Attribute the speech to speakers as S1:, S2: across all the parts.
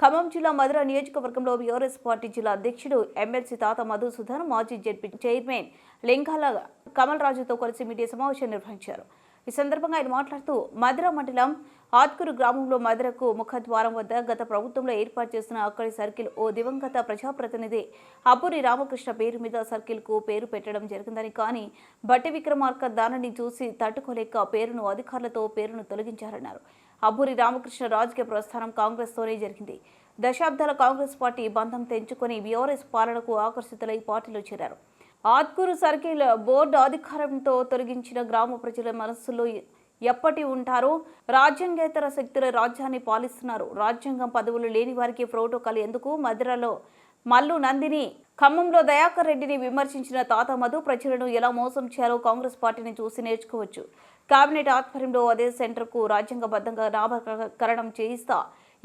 S1: ఖమ్మం జిల్లా మధుర నియోజకవర్గంలో BRS party జిల్లా అధ్యక్షుడు ఎమ్మెల్సీ తాత మధుసూదన్ మాజీ జెడ్పీ చైర్మన్ లింగాల కమల్ రాజుతో కలిసి మీడియా సమావేశం నిర్వహించారు. ఈ సందర్భంగా ఆయన మాట్లాడుతూ మధుర మండలం ఆత్కూరు గ్రామంలో మధురకు ముఖద్వారం వద్ద గత ప్రభుత్వంలో ఏర్పాటు చేసిన అక్కడి సర్కిల్ ఓ దివంగత ప్రజాప్రతినిధి అపూరి రామకృష్ణ పేరు మీద సర్కిల్కు పేరు పెట్టడం జరిగిందని కానీ బట్టి విక్రమార్క దానిని చూసి తట్టుకోలేక పేరును అధికారులతో పేరును తొలగించారన్నారు. అబ్బూరి రామకృష్ణ రాజకీయ ప్రస్థానం కాంగ్రెస్తోనే జరిగింది. దశాబ్దాల కాంగ్రెస్ పార్టీ బంధం తెంచుకొని బీఆర్ఎస్ పాలనకు ఆకర్షితులై పార్టీలో చేరారు. ఆత్కూరు సర్కిల్ బోర్డు అధికారంతో తొలగించిన గ్రామ ప్రజల మనస్సులో ఎప్పటి ఉంటారో రాజ్యాంగేతర శక్తుల రాజ్యాన్ని పాలిస్తున్నారు. రాజ్యాంగం పదవులు లేని వారికి ప్రోటోకాల్ ఎందుకు? మధురలో మల్లు నందిని ఖమ్మంలో దయాకర్ రెడ్డిని విమర్శించిన తాత మధు ప్రజలను ఎలా మోసం చేయాలో కాంగ్రెస్ పార్టీని చూసి నేర్చుకోవచ్చు. కేబినెట్ ఆధ్వర్యంలో అదే సెంటర్కు రాజ్యాంగబద్ధంగా నామకరణం చేయిస్తా.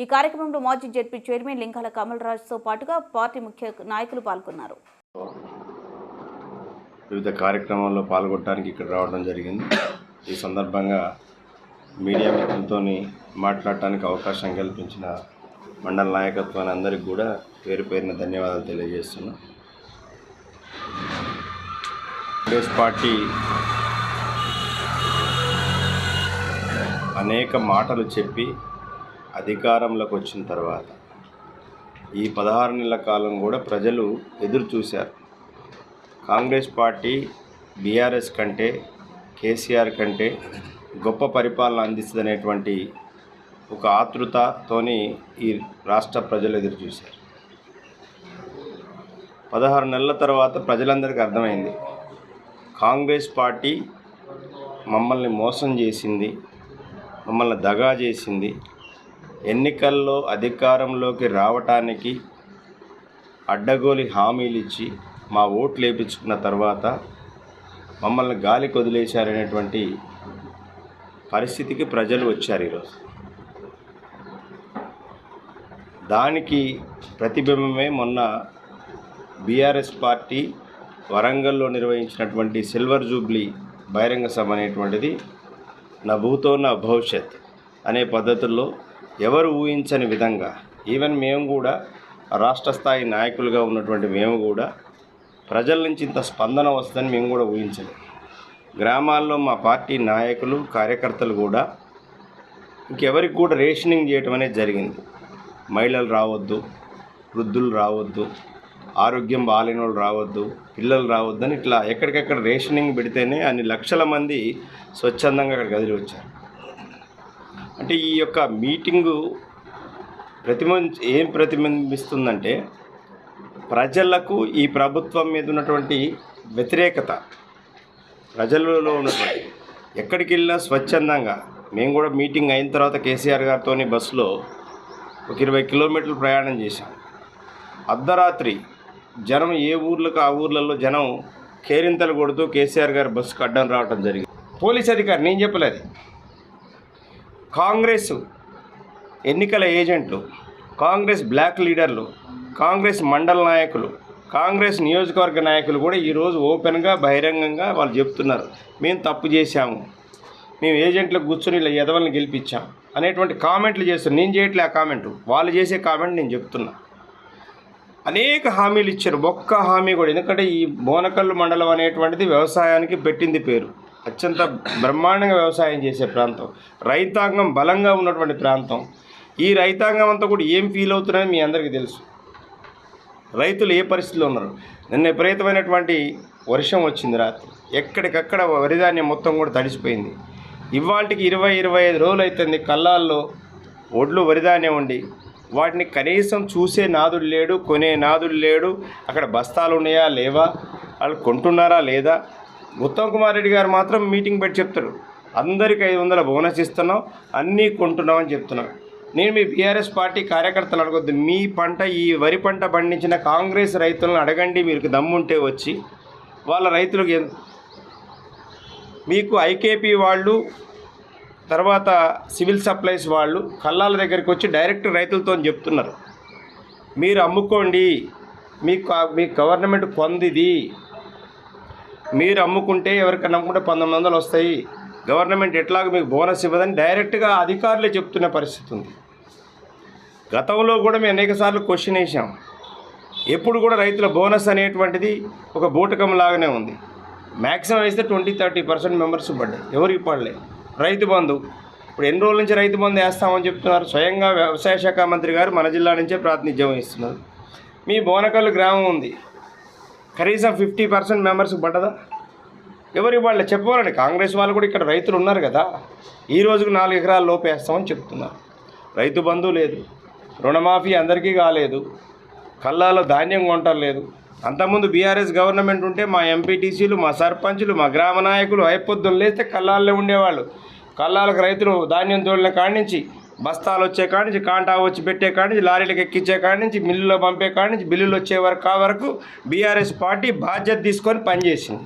S1: ఈ కార్యక్రమంలో మాజీ జడ్పీ చైర్మన్ లింగాల కమల్ రాజ్తో పాటుగా పార్టీ ముఖ్య నాయకులు పాల్గొన్నారు.
S2: వివిధ కార్యక్రమాల్లో పాల్గొనడానికి ఇక్కడ రావడం జరిగింది. ఈ సందర్భంగా మీడియా మిత్రులతో మాట్లాడటానికి అవకాశం కల్పించిన మండల నాయకత్వాన్ని అందరికీ కూడా పేరు పేరున ధన్యవాదాలు తెలియజేస్తున్నాం. కాంగ్రెస్ పార్టీ అనేక మాటలు చెప్పి అధికారంలోకి వచ్చిన తర్వాత ఈ పదహారు నెలల కాలం కూడా ప్రజలు ఎదురు చూశారు. కాంగ్రెస్ పార్టీ బీఆర్ఎస్ కంటే కేసీఆర్ కంటే గొప్ప పరిపాలన అందిస్తుందనేటువంటి ఒక ఆతృతతోని ఈ రాష్ట్ర ప్రజలు ఎదురు చూశారు. పదహారు నెలల తర్వాత ప్రజలందరికీ అర్థమైంది. కాంగ్రెస్ పార్టీ మమ్మల్ని మోసం చేసింది. మమ్మల్ని దగా చేసింది. ఎన్నికల్లో అధికారంలోకి రావటానికి అడ్డగోలి హామీలు ఇచ్చి మా ఓట్లు వేయించుకున్న తర్వాత మమ్మల్ని గాలికి వదిలేశారనేటువంటి పరిస్థితికి ప్రజలు వచ్చారు ఈరోజు. దానికి ప్రతిబింబమే మొన్న బీఆర్ఎస్ పార్టీ వరంగల్లో నిర్వహించినటువంటి సిల్వర్ జూబ్లీ బహిరంగ సభ అనేటువంటిది నా భూతో నా భవిష్యత్ అనే పద్ధతుల్లో ఎవరు ఊహించని విధంగా ఈవెన్ మేము కూడా రాష్ట్ర స్థాయి నాయకులుగా ఉన్నటువంటి మేము కూడా ప్రజల నుంచి ఇంత స్పందన వస్తుందని మేము కూడా ఊహించలేదు గ్రామాల్లో మా పార్టీ నాయకులు కార్యకర్తలు కూడా ఇంకెవరికి కూడా రేషనింగ్ చేయటం అనేది జరిగింది. మహిళలు రావద్దు వృద్ధులు రావద్దు ఆరోగ్యం బాగాలేని వాళ్ళు రావద్దు పిల్లలు రావద్దు అని ఇట్లా ఎక్కడికెక్కడ రేషనింగ్ పెడితేనే అన్ని లక్షల మంది స్వచ్ఛందంగా అక్కడ కదిలి వచ్చారు. అంటే ఈ యొక్క మీటింగు ప్రతిబింబ ఏం ప్రతిబింబిస్తుందంటే ప్రజలకు ఈ ప్రభుత్వం మీద ఉన్నటువంటి వ్యతిరేకత ప్రజలలో ఉన్నటువంటి ఎక్కడికి వెళ్ళినా స్వచ్ఛందంగా. మేము కూడా మీటింగ్ అయిన తర్వాత కేసీఆర్ గారితో బస్సులో ఒక ఇరవై కిలోమీటర్లు ప్రయాణం చేశాం. అర్ధరాత్రి జనం ఏ ఊర్లకు ఆ ఊర్లలో జనం కేరింతలు కొడుతూ కేసీఆర్ గారి బస్సుకు అడ్డం రావడం జరిగింది. పోలీస్ అధికారి నేను చెప్పలేదు. కాంగ్రెస్ ఎన్నికల ఏజెంట్లు కాంగ్రెస్ బ్లాక్ లీడర్లు కాంగ్రెస్ మండల నాయకులు కాంగ్రెస్ నియోజకవర్గ నాయకులు కూడా ఈరోజు ఓపెన్గా బహిరంగంగా వాళ్ళు చెప్తున్నారు. మేము తప్పు చేశాము. మేము ఏజెంట్లకు కూర్చొని ఇలా ఎదవల్ని గెలిపించాం అనేటువంటి కామెంట్లు చేస్తున్నారు. నేను చేయట్లే ఆ కామెంట్. వాళ్ళు చేసే కామెంట్ నేను చెప్తున్నా. అనేక హామీలు ఇచ్చారు. ఒక్క హామీ కూడా ఎందుకంటే ఈ బోనకల్లు మండలం అనేటువంటిది వ్యవసాయానికి పెట్టింది పేరు. అత్యంత బ్రహ్మాండంగా వ్యవసాయం చేసే ప్రాంతం. రైతాంగం బలంగా ఉన్నటువంటి ప్రాంతం. ఈ రైతాంగం అంతా కూడా ఏం ఫీల్ అవుతున్నారని మీ అందరికీ తెలుసు. రైతులు ఏ పరిస్థితిలో ఉన్నారు? నిన్న విపరీతమైనటువంటి వర్షం వచ్చింది రాత్రి. ఎక్కడికక్కడ వరిధాన్యం మొత్తం కూడా తడిసిపోయింది. ఇవాళకి ఇరవై ఇరవై ఐదు రోజులు అవుతుంది కళ్ళాల్లో ఒడ్లు వరిధాన్యం ఉండి వాటిని కనీసం చూసే నాదుడు లేడు కొనే నాదుడు లేడు. అక్కడ బస్తాలు ఉన్నాయా? లేవా? వాళ్ళు కొంటున్నారా? లేదా? ఉత్తమ్ కుమార్ రెడ్డి గారు మాత్రం మీటింగ్ పెట్టి చెప్తారు. అందరికి ఐదు వందల బోనస్ ఇస్తున్నాం అన్నీ కొంటున్నాం అని చెప్తున్నాం. నేను మీ బీఆర్ఎస్ పార్టీ కార్యకర్తలు అడగొద్దు. మీ పంట ఈ వరి పంట పండించిన కాంగ్రెస్ రైతులను అడగండి. మీకు దమ్ముంటే వచ్చి వాళ్ళ రైతులకు మీకు ఐకేపీ వాళ్ళు తర్వాత సివిల్ సప్లైస్ వాళ్ళు కల్లాల దగ్గరికి వచ్చి డైరెక్ట్ రైతులతో చెప్తున్నారు. మీరు అమ్ముకోండి మీకు మీ గవర్నమెంట్ పొందిది. మీరు అమ్ముకుంటే ఎవరికైనా అమ్ముకుంటే పంతొమ్మిది వందలు వస్తాయి. గవర్నమెంట్ ఎట్లాగ మీకు బోనస్ ఇవ్వదని డైరెక్ట్గా అధికారులే చెప్తున్న పరిస్థితి ఉంది. గతంలో కూడా మేము అనేకసార్లు క్వశ్చన్ వేసాం ఎప్పుడు కూడా రైతుల బోనస్ అనేటువంటిది ఒక బూటకం లాగానే ఉంది. మ్యాక్సిమం వేస్తే ట్వంటీ థర్టీ పర్సెంట్ మెంబర్స్ పడ్డాయి. ఎవరికి పడలేదు రైతు బంధు. ఇప్పుడు ఎన్ని రోజుల నుంచి రైతు బంధు వేస్తామని చెప్తున్నారు? స్వయంగా వ్యవసాయ శాఖ మంత్రి గారు మన జిల్లా నుంచే ప్రాతినిధ్యం వహిస్తున్నారు. మీ బోనకల్లు గ్రామం ఉంది. కనీసం ఫిఫ్టీ పర్సెంట్ మెంబర్స్కి పడ్డదా? ఎవరి వాళ్ళు చెప్పవాలండి కాంగ్రెస్ వాళ్ళు కూడా ఇక్కడ రైతులు ఉన్నారు కదా. ఈ రోజుకు నాలుగు ఎకరాల లోపు వేస్తామని చెప్తున్నారు. రైతు బంధు లేదు. రుణమాఫీ అందరికీ కాలేదు. కళ్ళాలో ధాన్యం కొంటలేదు అంతకుముందు బీఆర్ఎస్ గవర్నమెంట్ ఉంటే మా ఎంపీటీసీలు మా సర్పంచులు మా గ్రామ నాయకులు అయిపోద్దులు లేస్తే కల్లాల్లో ఉండేవాళ్ళు. కల్లాలకు రైతులు ధాన్యం తోలిన కాడి నుంచి బస్తాలు వచ్చే కాడి నుంచి కాంటా వచ్చి పెట్టే కాడి నుంచి లారీలకు ఎక్కించే కాడి నుంచి మిల్లులో పంపే కాడి నుంచి బిల్లులు వచ్చే వరకు ఆ వరకు బీఆర్ఎస్ పార్టీ బాధ్యత తీసుకొని పనిచేసింది.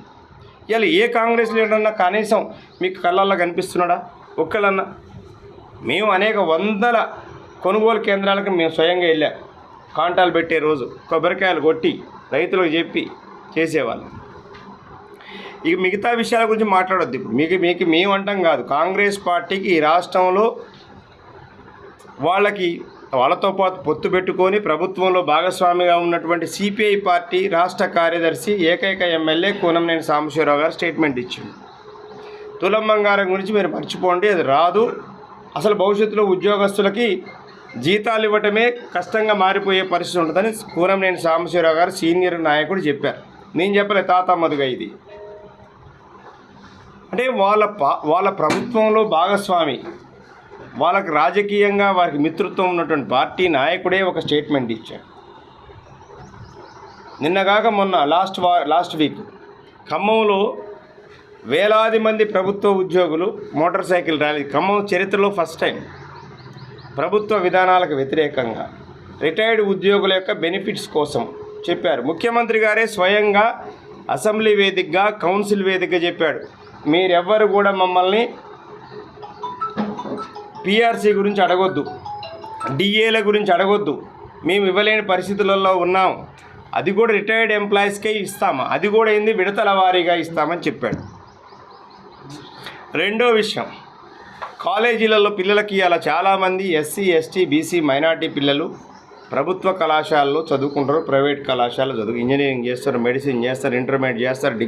S2: ఇలా ఏ కాంగ్రెస్ లీడరన్నా కనీసం మీకు కళ్ళల్లో కనిపిస్తున్నాడా? ఒక్కళ్ళన్నా? మేము అనేక వందల కొనుగోలు కేంద్రాలకు మేము స్వయంగా వెళ్ళాం. కాంటాలు పెట్టే రోజు కొబ్బరికాయలు కొట్టి రైతులకు చెప్పి చేసేవాళ్ళం. ఇక మిగతా విషయాల గురించి మాట్లాడొద్దు ఇప్పుడు. మీకు మీకు మేము అంటాం కాదు. కాంగ్రెస్ పార్టీకి ఈ రాష్ట్రంలో వాళ్ళకి వాళ్ళతో పాటు పొత్తు పెట్టుకొని ప్రభుత్వంలో భాగస్వామిగా ఉన్నటువంటి సిపిఐ పార్టీ రాష్ట్ర కార్యదర్శి ఏకైక ఎమ్మెల్యే కూనంనేని సాంబశివరావు గారు స్టేట్మెంట్ ఇచ్చింది. తులం బంగారం గురించి మీరు మర్చిపోండి అది రాదు. అసలు భవిష్యత్తులో ఉద్యోగస్తులకి జీతాలు ఇవ్వటమే కష్టంగా మారిపోయే పరిస్థితి ఉంటుందని కూరంనేని సాంబశివరావు గారు సీనియర్ నాయకుడు చెప్పారు. నేను చెప్పలే తాత మధుగా ఇది. అంటే వాళ్ళ పా వాళ్ళ ప్రభుత్వంలో భాగస్వామి వాళ్ళకి రాజకీయంగా వారికి మిత్రత్వం ఉన్నటువంటి పార్టీ నాయకుడే ఒక స్టేట్మెంట్ ఇచ్చాడు. నిన్నగాక మొన్న లాస్ట్ వా లాస్ట్ వీక్ ఖమ్మంలో వేలాది మంది ప్రభుత్వ ఉద్యోగులు మోటార్ సైకిల్ ర్యాలీ ఖమ్మం చరిత్రలో ఫస్ట్ టైం ప్రభుత్వ విధానాలకు వ్యతిరేకంగా రిటైర్డ్ ఉద్యోగుల యొక్క బెనిఫిట్స్ కోసం చెప్పారు. ముఖ్యమంత్రి గారే స్వయంగా అసెంబ్లీ వేదికగా కౌన్సిల్ వేదికగా చెప్పాడు. మీరెవ్వరు కూడా మమ్మల్ని పిఆర్సీ గురించి అడగొద్దు డిఏల గురించి అడగొద్దు. మేము ఇవ్వలేని పరిస్థితులలో ఉన్నాం. అది కూడా రిటైర్డ్ ఎంప్లాయీస్కే ఇస్తాము. అది కూడా ఏంది? విడతల వారీగా ఇస్తామని చెప్పాడు. రెండో విషయం కాలేజీలలో పిల్లలకి అలా చాలామంది ఎస్సీ ఎస్టీ బీసీ మైనార్టీ పిల్లలు ప్రభుత్వ కళాశాలలో చదువుకుంటారు ప్రైవేట్ కళాశాలలో చదువు ఇంజనీరింగ్ చేస్తారు మెడిసిన్ చేస్తారు ఇంటర్మీడియట్ చేస్తారు